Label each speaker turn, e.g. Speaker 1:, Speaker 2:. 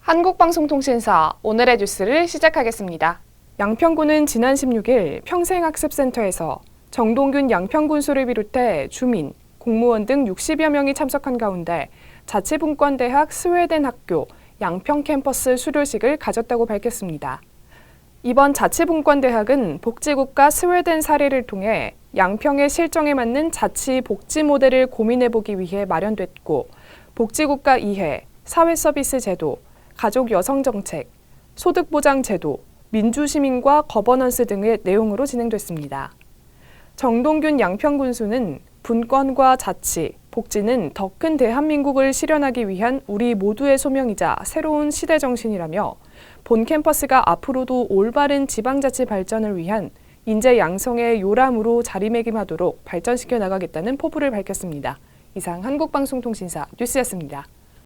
Speaker 1: 한국방송통신사 오늘의 뉴스를 시작하겠습니다. 양평군은 지난 16일 평생학습센터에서 정동균 양평군수를 비롯해 주민, 공무원 등 60여 명이 참석한 가운데 자치분권대학 스웨덴 학교 양평 캠퍼스 수료식을 가졌다고 밝혔습니다. 이번 자치분권대학은 복지국가 스웨덴 사례를 통해 양평의 실정에 맞는 자치 복지 모델을 고민해보기 위해 마련됐고 복지국가 이해, 사회서비스 제도, 가족 여성 정책, 소득 보장 제도, 민주시민과 거버넌스 등의 내용으로 진행됐습니다. 정동균 양평군수는 분권과 자치, 복지는 더 큰 대한민국을 실현하기 위한 우리 모두의 소명이자 새로운 시대 정신이라며 본 캠퍼스가 앞으로도 올바른 지방자치 발전을 위한 인재 양성의 요람으로 자리매김하도록 발전시켜 나가겠다는 포부를 밝혔습니다. 이상 한국방송통신사 뉴스였습니다.